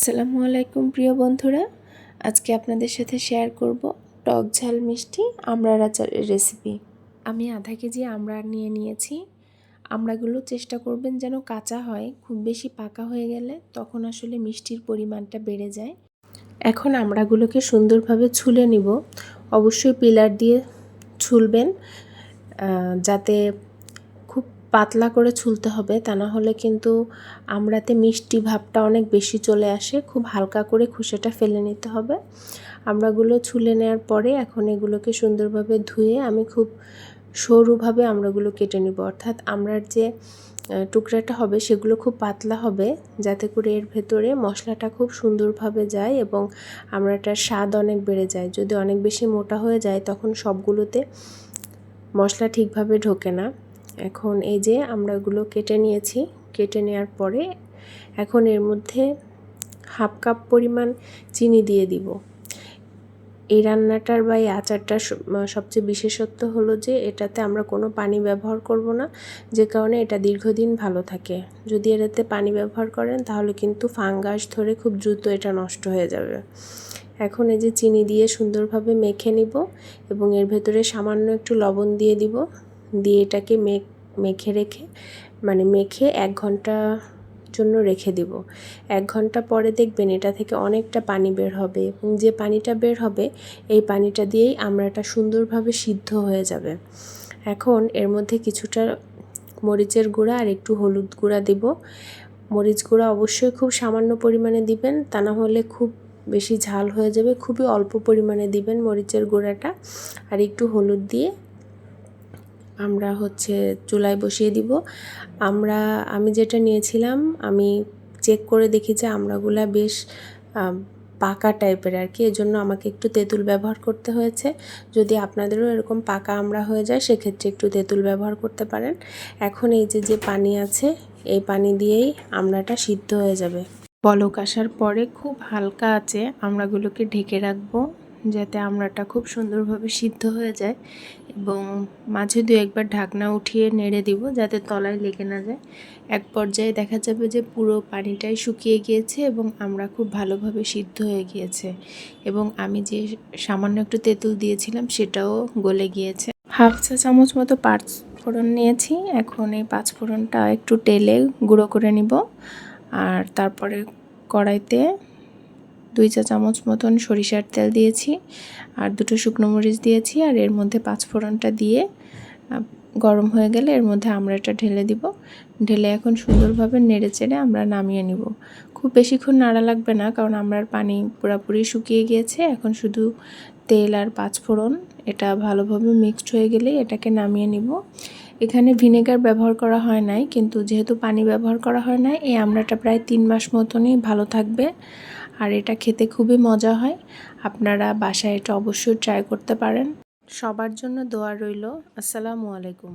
আসসালামু আলাইকুম প্রিয় বন্ধুরা। আজকে আপনাদের সাথে শেয়ার করব টক ঝাল মিষ্টি আমড়ার আচারের রেসিপি আমি আধা কেজি আমড়া নিয়ে নিয়েছি। আমড়াগুলো চেষ্টা করবেন যেন কাঁচা হয়, খুব বেশি পাকা হয়ে গেলে তখন আসলে মিষ্টির পরিমাণটা বেড়ে যায়। এখন আমড়াগুলোকে সুন্দরভাবে ছুলে নিব। অবশ্যই পিলার দিয়ে ছুলবেন যাতে পাতলা করে ছুলতে হবে, তা না হলে কিন্তু আমড়াতে মিষ্টি ভাবটা অনেক বেশি চলে আসে। খুব হালকা করে খুশাটা ফেলে নিতে হবে। আমড়াগুলো ছুলে নেওয়ার পরে এখন এগুলোকে সুন্দরভাবে ধুয়ে আমি খুব সরুভাবে আমড়াগুলো কেটে নিব। অর্থাৎ আমড়ার যে টুকরাটা হবে সেগুলো খুব পাতলা হবে, যাতে করে এর ভেতরে মশলাটা খুব সুন্দরভাবে যায় এবং আমড়াটার স্বাদ অনেক বেড়ে যায়। যদি অনেক বেশি মোটা হয়ে যায় তখন সবগুলোতে মশলা ঠিকভাবে ঢোকে না। এখন এই যে আমরা এগুলো কেটে নিয়েছি, কেটে নেওয়ার পরে এখন এর মধ্যে হাফ কাপ পরিমাণ চিনি দিয়ে দিব। এই রান্নাটার বা এই আচারটার সবচেয়ে বিশেষত্ব হলো যে এটাতে আমরা কোনো পানি ব্যবহার করব না, যে কারণে এটা দীর্ঘদিন ভালো থাকে। যদি এটাতে পানি ব্যবহার করেন তাহলে কিন্তু ফাঙ্গাস ধরে খুব দ্রুত এটা নষ্ট হয়ে যাবে। এখন এই যে চিনি দিয়ে সুন্দরভাবে মেখে নিব এবং এর ভেতরে সামান্য একটু লবণ দিয়ে দিব। দিয়ে এটাকে মেখ রেখে মানে মেখে এক ঘণ্টা জন্য রেখে দিব। এক ঘণ্টা পরে দেখবেন এটা থেকে অনেকটা পানি বের হবে এবং যে পানিটা বের হবে, এই পানিটা দিয়েই আমরা এটা সুন্দরভাবে সিদ্ধ হয়ে যাবে। এখন এর মধ্যে কিছুটা মরিচের গুঁড়া আর একটু হলুদ গুঁড়া দিব। মরিচ গুঁড়া অবশ্যই খুব সামান্য পরিমাণে দিবেন, তা না হলে খুব বেশি ঝাল হয়ে যাবে। খুবই অল্প পরিমাণে দিবেন মরিচের গুঁড়াটা। আর একটু হলুদ দিয়ে আমরা হচ্ছে চুলায় বসিয়ে দিব। আমরা, আমি যেটা নিয়েছিলাম, আমি চেক করে দেখি যে আমড়াগুলা বেশ পাকা টাইপের আর কি, এজন্য আমাকে একটু তেঁতুল ব্যবহার করতে হয়েছে। যদি আপনাদেরও এরকম পাকা আমড়া হয়ে যায়, সেক্ষেত্রে একটু তেঁতুল ব্যবহার করতে পারেন। এখন এই যে যে পানি আছে, এই পানি দিয়েই আমড়াটা সিদ্ধ হয়ে যাবে। বলক আসার পরে খুব হালকা আছে আমড়াগুলোকে ঢেকে রাখব। যাতে আমড়াটা খুব সুন্দরভাবে সিদ্ধ হয়ে যায় এবং মাঝে দু একবার ঢাকনা উঠিয়ে নেড়ে দিব যাতে তলায় লেগে না যায়। এক পর্যায়ে দেখা যাবে যে পুরো পানিটাই শুকিয়ে গিয়েছে এবং আমরা খুব ভালোভাবে সিদ্ধ হয়ে গিয়েছে এবং আমি যে সামান্য একটু তেঁতুল দিয়েছিলাম সেটাও গলে গিয়েছে। হাফ চা চামচ মতো পাঁচ ফোড়ন নিয়েছি। এখন এই পাঁচ ফোড়নটা একটু টেলে গুঁড়ো করে নিব। আর তারপরে কড়াইতে দুই চা চামচ মতন সরিষার তেল দিয়েছি আর দুটো শুকনো মরিচ দিয়েছি আর এর মধ্যে পাঁচফোড়নটা দিয়ে গরম হয়ে গেলে এর মধ্যে আমরা এটা ঢেলে দিব। ঢেলে এখন সুন্দরভাবে নেড়ে চেড়ে আমরা নামিয়ে নিব। খুব বেশিক্ষণ নাড়া লাগবে না কারণ আমরার পানি পুরোপুরি শুকিয়ে গিয়েছে। এখন শুধু তেল আর পাঁচফোড়ন এটা ভালোভাবে মিক্সড হয়ে গেলেই এটাকে নামিয়ে নিব। এখানে ভিনেগার ব্যবহার করা হয় নাই, কিন্তু যেহেতু পানি ব্যবহার করা হয় নাই, এই আমড়াটা প্রায় তিন মাস মতনই ভালো থাকবে। আর এটা খেতে খুবই মজা হয়। আপনারা বাসায় এটা অবশ্যই ট্রাই করতে পারেন। সবার জন্য দোয়া রইল। আসসালামু আলাইকুম।